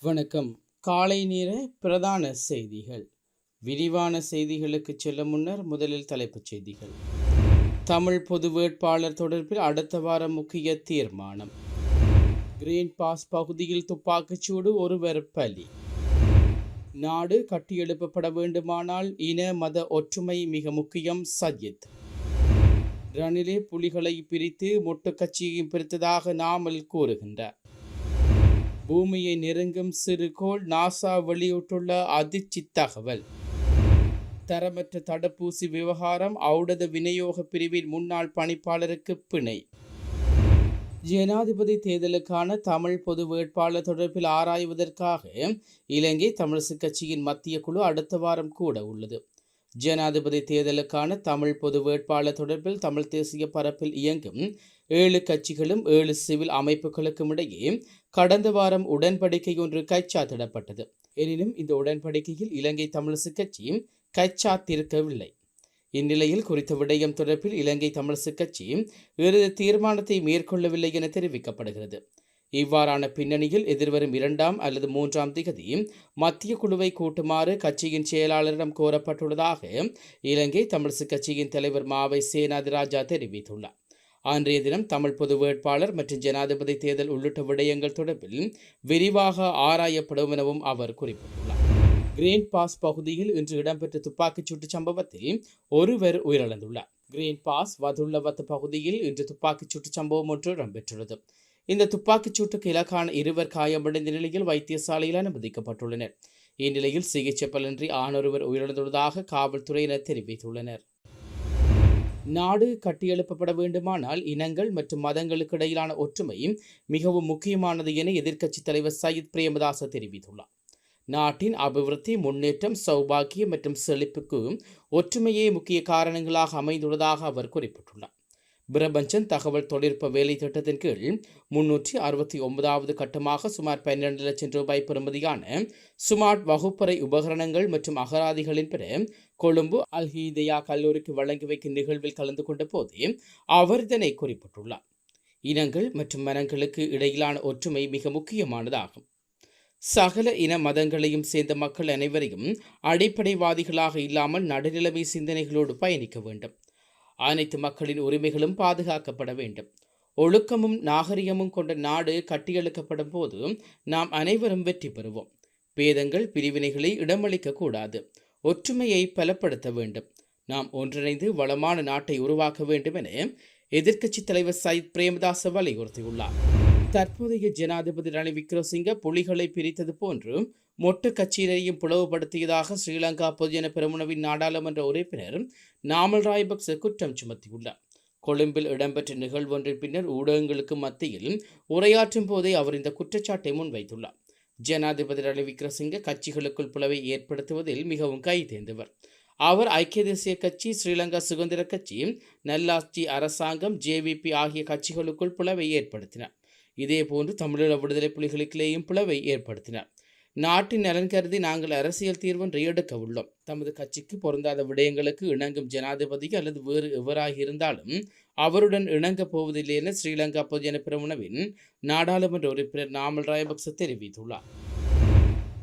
வணக்கம். காலை நேர பிரதான செய்திகள். விரிவான செய்திகளுக்கு செல்ல முன்னர் முதலில் தலைப்புச் செய்திகள். தமிழ் பொது வேட்பாளர் தொடர்பில் அடுத்த வாரம் முக்கிய தீர்மானம். கிரீன் பாஸ் பகுதியில் துப்பாக்கிச்சூடு ஒருவர் பலி. நாடு கட்டியெழுப்பப்பட வேண்டுமானால் இன மத ஒற்றுமை மிக முக்கியம் சஜித். ரணிலே புலிகளை பிரித்து மொட்டு கட்சியையும் பிரித்ததாக நாமல் கூறுகின்றார். பூமியை நெருங்கும் சிறுகோள் நாசா வெளியிட்டுள்ள அதிர்ச்சி தகவல் தரமற்ற தடுப்பூசி விவகாரம் ஔடத விநியோக பிரிவின் முன்னாள் பணிப்பாளருக்கு பிணை. ஜனாதிபதி தேர்தலுக்கான தமிழ் பொது வேட்பாளர் தொடர்பில் ஆராய்வதற்காக இலங்கை தமிழிசு கட்சியின் மத்திய குழு அடுத்த வாரம் கூட உள்ளது. ஜனாதிபதி தேர்தலுக்கான தமிழ் பொது வேட்பாளர் தொடர்பில் தமிழ் தேசிய பரப்பில் இயங்கும் ஏழு கட்சிகளும் ஏழு சிவில் அமைப்புகளுக்கும் இடையே கடந்த வாரம் உடன்படிக்கை ஒன்று கைச்சாத்திடப்பட்டது. எனினும் இந்த உடன்படிக்கையில் இலங்கை தமிழிசு கட்சி கைச்சாத்திருக்கவில்லை. இந்நிலையில் குறித்த விடயம் தொடர்பில் இலங்கை தமிழிசு கட்சி இறுதி தீர்மானத்தை மேற்கொள்ளவில்லை என தெரிவிக்கப்படுகிறது. இவ்வாறான பின்னணியில் எதிர்வரும் இரண்டாம் அல்லது மூன்றாம் திகதி மத்திய குழுவை கூட்டுமாறு கட்சியின் செயலாளரிடம் கோரப்பட்டுள்ளதாக இலங்கை தமிழிசு கட்சியின் தலைவர் மாவை சேனாதிராஜா தெரிவித்துள்ளார். அன்றைய தினம் தமிழ் பொது வேட்பாளர் மற்றும் ஜனாதிபதி தேர்தல் உள்ளிட்ட விடயங்கள் தொடர்பில் விரிவாக ஆராயப்படும் எனவும் அவர் குறிப்பிட்டுள்ளார். கிரீன் பாஸ் பகுதியில் இன்று இடம்பெற்ற துப்பாக்கிச் சூட்டு சம்பவத்தில் ஒருவர் உயிரிழந்துள்ளார். கிரீன் பாஸ் வதுள்ளவத்து பகுதியில் இன்று துப்பாக்கிச் சூட்டு சம்பவம் ஒன்று இடம்பெற்றுள்ளது. இந்த துப்பாக்கிச் சூட்டுக்கு இலக்கான இருவர் காயமடைந்த நிலையில் வைத்தியசாலையில் அனுமதிக்கப்பட்டுள்ளனர். இந்நிலையில் சிகிச்சை பலனின்றி ஆணொருவர் உயிரிழந்துள்ளதாக காவல்துறையினர் தெரிவித்துள்ளனர். நாடு கட்டியெழுப்பப்பட வேண்டுமானால் இனங்கள் மற்றும் மதங்களுக்கு இடையிலான ஒற்றுமை மிகவும் முக்கியமானது என எதிர்க்கட்சித் தலைவர் சயித் பிரேமதாச தெரிவித்துள்ளார். நாட்டின் அபிவிருத்தி முன்னேற்றம் சௌபாக்கியம் மற்றும் செழிப்புக்கு ஒற்றுமையே முக்கிய காரணங்களாக அமைந்துள்ளதாக அவர் குறிப்பிட்டுள்ளார். பிரபஞ்சன் தகவல் தொழில்நுட்ப வேலை திட்டத்தின் கீழ் முன்னூற்றி அறுபத்தி ஒன்பதாவது கட்டமாக சுமார் பன்னிரண்டு லட்சம் ரூபாய் பெறுமதியான சுமார்ட் வகுப்பறை உபகரணங்கள் மற்றும் அகராதிகளின் பெற கொழும்பு அல்ஹீதயா கல்லூரிக்கு வழங்கி வைக்கும் நிகழ்வில் கலந்து கொண்ட போது அவர் இதனை குறிப்பிட்டுள்ளார். இனங்கள் மற்றும் மனங்களுக்கு இடையிலான ஒற்றுமை மிக முக்கியமானதாகும். சகல இன மதங்களையும் சேர்ந்த மக்கள் அனைவரையும் அடிப்படைவாதிகளாக இல்லாமல் நடுநிலைமை சிந்தனைகளோடு பயணிக்க வேண்டும். அனைத்து மக்களின் உரிமைகளும் பாதுகாக்கப்பட வேண்டும். ஒழுக்கமும் நாகரிகமும் கொண்ட நாடு கட்டியெழுக்கப்படும் போது நாம் அனைவரும் வெற்றி பெறுவோம். பேதங்கள் பிரிவினைகளை இடமளிக்க கூடாது. ஒற்றுமையை பலப்படுத்த வேண்டும். நாம் ஒன்றிணைந்து வளமான நாட்டை உருவாக்க வேண்டும் என எதிர்க்கட்சித் தலைவர் சயித் பிரேமதாச வலியுறுத்தியுள்ளார். தற்போதைய ஜனாதிபதி ரணில் விக்ரமசிங்க புலிகளை பிரித்தது போன்று மொட்டு கட்சியினரையும் பிளவுபடுத்தியதாக ஸ்ரீலங்கா பொதுஜன பெருமுனவின் நாடாளுமன்ற உறுப்பினர் நாமல் ராய்பக்ச குற்றம் சுமத்தியுள்ளார். கொழும்பில் இடம்பெற்ற நிகழ்வொன்றின் பின்னர் ஊடகங்களுக்கு மத்தியில் உரையாற்றும் போதே அவர் இந்த குற்றச்சாட்டை முன்வைத்துள்ளார். ஜனாதிபதி ரணில் விக்ரமசிங்க கட்சிகளுக்குள் பிளவை ஏற்படுத்துவதில் மிகவும் கைதேர்ந்தவர் அவர் ஐக்கிய தேசிய கட்சி ஸ்ரீலங்கா சுதந்திர கட்சி நல்லாட்சி அரசாங்கம் ஜேவிபி ஆகிய கட்சிகளுக்குள் பிளவை ஏற்படுத்தினார். இதேபோன்று தமிழீழ விடுதலை புலிகளுக்கிலேயும் பிளவை ஏற்படுத்தினார் நாட்டின் நலன் கருதி நாங்கள் அரசியல் தீர்வொன்றை எடுக்க உள்ளோம். தமது கட்சிக்கு பொருந்தாத விடயங்களுக்கு இணங்கும் ஜனாதிபதி அல்லது வேறு எவராக இருந்தாலும் அவருடன் இணங்கப் போவதில்லை என ஸ்ரீலங்கா பொதுஜன பிரமுனவின் நாடாளுமன்ற உறுப்பினர் நாமல் ராயபக்ச தெரிவித்துள்ளார்.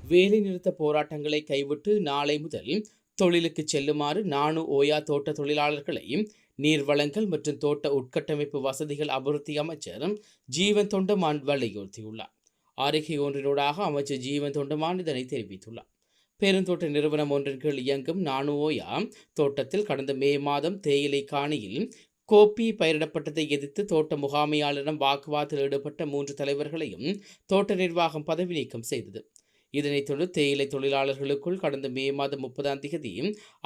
வேலைநிறுத்த போராட்டங்களை கைவிட்டு நாளை முதல் தொழிலுக்கு செல்லுமாறு நானு ஓயா தோட்ட தொழிலாளர்களை நீர் வளங்கள் மற்றும் தோட்ட உட்கட்டமைப்பு வசதிகள் அபிவிருத்தி அமைச்சர் ஜீவன் தொண்டமான் வலியுறுத்தியுள்ளார். அறிக்கை ஒன்றினூடாக அமைச்சர் ஜீவன் தொண்டமான் இதனை தெரிவித்துள்ளார். பெருந்தோட்ட நிறுவனம் ஒன்றின் கீழ் இயங்கும் நானுவோயா தோட்டத்தில் கடந்த மே மாதம் தேயிலை காணியில் கோப்பி பயிரிடப்பட்டதை எதிர்த்து தோட்ட முகாமையாளரிடம் வாக்குவாதத்தில் ஈடுபட்ட மூன்று தலைவர்களையும் தோட்ட நிர்வாகம் பதவி நீக்கம் செய்தது. இதனைத் தொடர்ந்து தேயிலை தொழிலாளர்களுக்குள் கடந்த மே மாதம் முப்பதாம் தேதி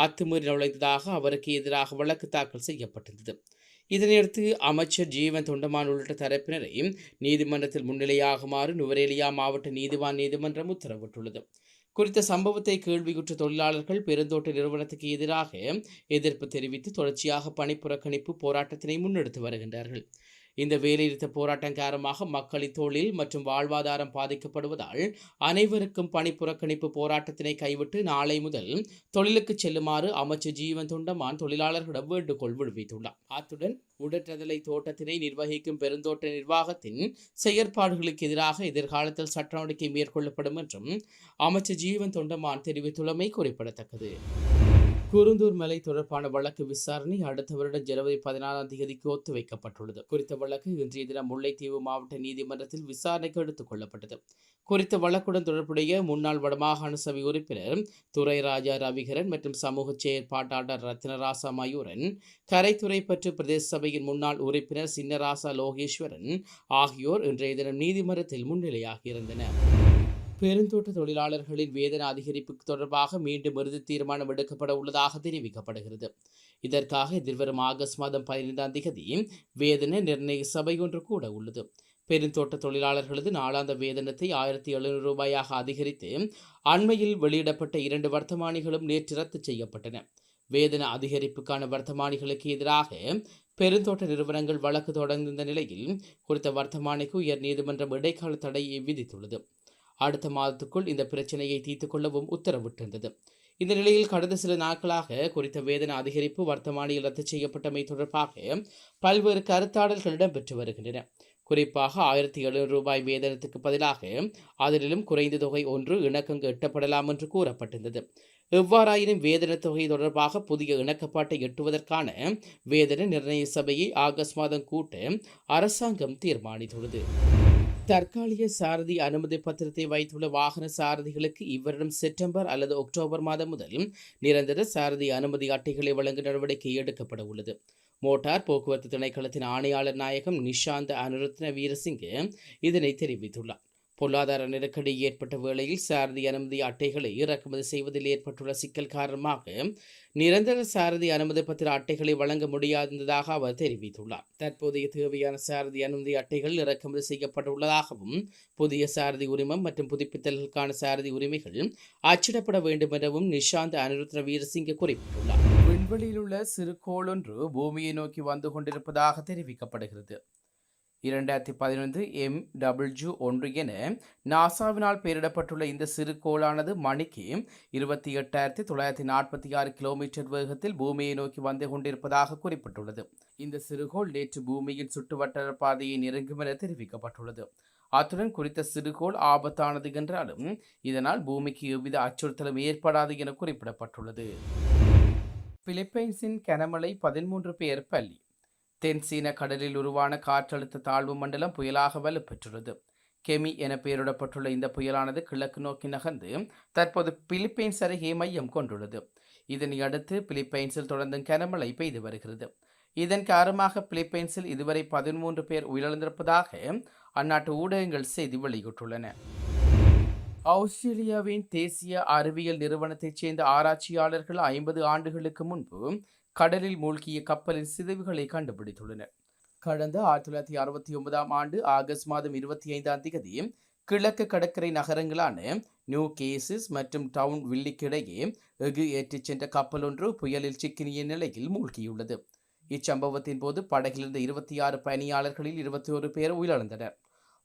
அத்துமீறி நுழைந்ததாக அவருக்கு எதிராக வழக்கு தாக்கல் செய்யப்பட்டிருந்தது. இதனையடுத்து அமைச்சர் ஜீவன் தொண்டமான் உள்ளிட்ட தரப்பினரை நீதிமன்றத்தில் முன்னிலையாகுமாறு நுவரேலியா மாவட்ட நீதிவான் நீதிமன்றம் உத்தரவிட்டுள்ளது. குறித்த சம்பவத்தை கேள்வியுற்ற தொழிலாளர்கள் பெருந்தோட்ட நிறுவனத்துக்கு எதிராக எதிர்ப்பு தெரிவித்து தொடர்ச்சியாக பணிப்புறக்கணிப்பு போராட்டத்தினை முன்னெடுத்து வருகின்றார்கள். இந்த வேலைநிறுத்த போராட்டம் காரணமாக மக்களின் தொழில் மற்றும் வாழ்வாதாரம் பாதிக்கப்படுவதால் அனைவருக்கும் பணி புறக்கணிப்பு போராட்டத்தினை கைவிட்டு நாளை முதல் தொழிலுக்கு செல்லுமாறு அமைச்சர் ஜீவன் தொண்டமான் தொழிலாளர்களிடம் வேண்டுகோள் விடுவித்துள்ளார். அத்துடன் உடற்றதலை தோட்டத்தினை நிர்வகிக்கும் பெருந்தோட்ட நிர்வாகத்தின் செயற்பாடுகளுக்கு எதிராக எதிர்காலத்தில் சட்ட நடவடிக்கை மேற்கொள்ளப்படும் என்றும் அமைச்சர் ஜீவன் தொண்டமான் தெரிவித்துள்ளமை குறிப்பிடத்தக்கது. குருந்தூர் மலை தொடர்பான வழக்கு விசாரணை அடுத்த வருடம் ஜனவரி பதினாறாம் தேதிக்கு ஒத்திவைக்கப்பட்டுள்ளது. குறித்த வழக்கு இன்றைய தினம் முல்லைத்தீவு மாவட்ட நீதிமன்றத்தில் விசாரணைக்கு எடுத்துக் கொள்ளப்பட்டது. குறித்த வழக்குடன் தொடர்புடைய முன்னாள் வடமாகாண சபை உறுப்பினர் துறை ராஜா ரவிகரன் மற்றும் சமூக செயற்பாட்டாளர் ரத்னராசா மயூரன் கரைத்துறை பற்று பிரதேச சபையின் முன்னாள் உறுப்பினர் சின்னராசா லோகேஸ்வரன் ஆகியோர் இன்றைய தினம் நீதிமன்றத்தில் முன்னிலையாகியிருந்தனர் பெருந்தோட்ட தொழிலாளர்களின் வேதன அதிகரிப்பு தொடர்பாக மீண்டும் இறுதி தீர்மானம் எடுக்கப்பட உள்ளதாக தெரிவிக்கப்படுகிறது. இதற்காக எதிர்வரும் ஆகஸ்ட் மாதம் பதினைந்தாம் தேதி வேதன நிர்ணய சபை ஒன்று கூட உள்ளது. பெருந்தோட்ட தொழிலாளர்களது நாளாந்த வேதனத்தை ஆயிரத்தி எழுநூறு ரூபாயாக அதிகரித்து அண்மையில் வெளியிடப்பட்ட இரண்டு வர்த்தமானிகளும் நேற்று ரத்து செய்யப்பட்டன. வேதன அதிகரிப்புக்கான வர்த்தமானிகளுக்கு எதிராக பெருந்தோட்ட நிறுவனங்கள் வழக்கு தொடர்ந்த நிலையில் குறித்த வர்த்தமானிக்கு உயர் நீதிமன்றம் இடைக்கால தடையை விதித்துள்ளது. அடுத்த மாதத்துக்குள் இந்த பிரச்சனையை தீர்த்துக் கொள்ளவும் உத்தரவிட்டிருந்தது இந்த நிலையில் கடந்த சில நாட்களாக குறித்த வேதன அதிகரிப்பு வர்த்தமானியில் ரத்து செய்யப்பட்டமை தொடர்பாக பல்வேறு கருத்தாடல்கள் இடம்பெற்று வருகின்றன. குறிப்பாக ஆயிரத்தி எழுநூறு ரூபாய் வேதனத்துக்கு பதிலாக அதனிலும் குறைந்த தொகை ஒன்று இணக்கங்கு எட்டப்படலாம் என்று கூறப்பட்டிருந்தது. எவ்வாறாயினும் வேதன தொகை தொடர்பாக புதிய இணக்கப்பாட்டை எட்டுவதற்கான வேதன நிர்ணய சபையை ஆகஸ்ட் மாதம் கூட்ட அரசாங்கம் தீர்மானித்துள்ளது. தற்காலிக சாரதி அனுமதி பத்திரத்தை வைத்துள்ள வாகன சாரதிகளுக்கு இவ்வருடம் செப்டம்பர் அல்லது அக்டோபர் மாதம் முதல் நிரந்தர சாரதி அனுமதி அட்டைகளை வழங்க நடவடிக்கை எடுக்கப்பட உள்ளது. மோட்டார் போக்குவரத்து திணைக்களத்தின் ஆணையாளர் நாயகம் நிஷாந்த் அனுரத்ன வீரசிங்கு இதனை தெரிவித்துள்ளார். பொருளாதார நெருக்கடி ஏற்பட்ட வேளையில் சாரதி அனுமதி அட்டைகளை இறக்குமதி செய்வதில் ஏற்பட்டுள்ள சிக்கல் காரணமாக நிரந்தர சாரதி அனுமதி பத்திர அட்டைகளை வழங்க முடியாததாக அவர் தெரிவித்துள்ளார். தற்போதைய தேவையான சாரதி அனுமதி அட்டைகள் இறக்குமதி செய்யப்பட்டுள்ளதாகவும் புதிய சாரதி உரிமம் மற்றும் புதுப்பித்தல்களுக்கான சாரதி உரிமைகள் அச்சிடப்பட வேண்டும் எனவும் நிஷாந்த் அனிருத்ன வீரசிங்க குறிப்பிட்டுள்ளார். விண்வெளியில் உள்ள சிறுகோள் ஒன்று பூமியை நோக்கி வந்து கொண்டிருப்பதாக தெரிவிக்கப்படுகிறது. இரண்டாயிரத்தி பதினொன்று எம் டபிள்யூ ஒன்று என நாசாவினால் பெயரிடப்பட்டுள்ள இந்த சிறுகோளானது மணிக்கு இருபத்தி எட்டாயிரத்தி தொள்ளாயிரத்தி நாற்பத்தி ஆறு கிலோமீட்டர் வேகத்தில் பூமியை நோக்கி வந்து கொண்டிருப்பதாக குறிப்பிட்டுள்ளது. இந்த சிறுகோள் நேற்று பூமியின் சுற்றுவட்டார பாதையை நெருங்கும் என தெரிவிக்கப்பட்டுள்ளது. அத்துடன் குறித்த சிறுகோள் ஆபத்தானது என்றாலும் இதனால் பூமிக்கு எவ்வித அச்சுறுத்தலும் ஏற்படாது என குறிப்பிடப்பட்டுள்ளது. பிலிப்பைன்ஸின் கனமழை பதிமூன்று பேர் பள்ளி தென் சீன கடலில் உருவான காற்றழுத்த தாழ்வு மண்டலம் புயலாக வலுப்பெற்றுள்ளது. கெமி என பெயரிடப்பட்டுள்ள இந்த புயலானது கிழக்கு நோக்கி நகர்ந்து தற்போது பிலிப்பைன்ஸ் அருகே மையம் கொண்டுள்ளது. இதனை அடுத்து பிலிப்பைன்ஸில் தொடர்ந்து கனமழை பெய்து வருகிறது. இதன் காரணமாக பிலிப்பைன்ஸில் இதுவரை பதிமூன்று பேர் உயிரிழந்திருப்பதாக அந்நாட்டு ஊடகங்கள் செய்தி வெளியிட்டுள்ளன. ஆஸ்திரேலியாவின் தேசிய அறிவியல் நிறுவனத்தைச் சேர்ந்த ஆராய்ச்சியாளர்கள் ஐம்பது ஆண்டுகளுக்கு முன்பு கடலில் மூழ்கிய கப்பலின் சிதைவுகளை கண்டுபிடித்துள்ளனர் கடந்த ஆயிரத்தி தொள்ளாயிரத்தி அறுபத்தி ஒன்பதாம் ஆண்டு ஆகஸ்ட் மாதம் இருபத்தி ஐந்தாம் தேதி கிழக்கு கடற்கரை நகரங்களான நியூ கேசிஸ் மற்றும் டவுன் வில்லிக்கிடையே எஃகு ஏற்றிச் சென்ற கப்பல் ஒன்று புயலில் சிக்கினிய நிலையில் மூழ்கியுள்ளது. இச்சம்பவத்தின் போது படகிலிருந்த இருபத்தி ஆறு பயணியாளர்களில் இருபத்தி ஒரு பேர் உயிரிழந்தனர்.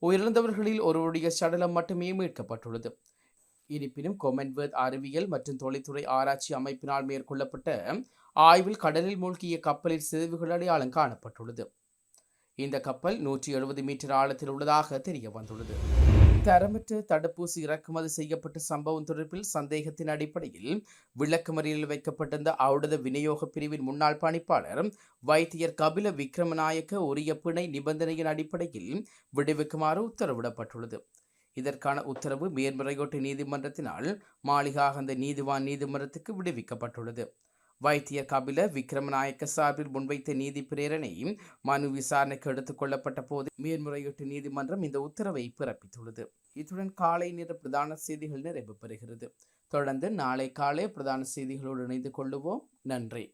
உயிரிழந்தவர்களில் ஒருவருடைய சடலம் மட்டுமே மீட்கப்பட்டுள்ளது. இருப்பினும் கொமன்வெல்த் அறிவியல் மற்றும் தொழில்துறை ஆராய்ச்சி அமைப்பினால் மேற்கொள்ளப்பட்ட ஆய்வில் கடலில் மூழ்கிய கப்பலின் சிதைவுகள் அடையாளம் காணப்பட்டுள்ளது. இந்த கப்பல் நூற்றி எழுபது மீட்டர் ஆழத்தில் உள்ளதாக தெரிய வந்துள்ளது. தரமற்ற தடுப்பூசி இறக்குமதி செய்யப்பட்ட சம்பவம் தொடர்பில் சந்தேகத்தின் அடிப்படையில் விளக்குமறியலில் வைக்கப்பட்டிருந்த ஔடத விநியோக பிரிவின் முன்னாள் பணிப்பாளர் வைத்தியர் கபில விக்ரமநாயக்க உரிய பிணை நிபந்தனையின் அடிப்படையில் விடுவிக்குமாறு உத்தரவிடப்பட்டுள்ளது. இதற்கான உத்தரவு மேன்முறையீட்டு நீதிமன்றத்தினால் மாளிகாகந்த நீதிவான் நீதிமன்றத்துக்கு விடுவிக்கப்பட்டுள்ளது. வைத்தியர் கபில விக்ரமநாயக்க சார்பில் முன்வைத்த நீதி பிரேரணை மனு விசாரணைக்கு எடுத்துக் கொள்ளப்பட்ட போது மேன்முறையீட்டு நீதிமன்றம் இந்த உத்தரவை பிறப்பித்துள்ளது. இத்துடன் காலை நேர பிரதான செய்திகள் நிறைவு பெறுகிறது. தொடர்ந்து நாளை காலை பிரதான செய்திகளோடு இணைந்து கொள்ளுவோம். நன்றி.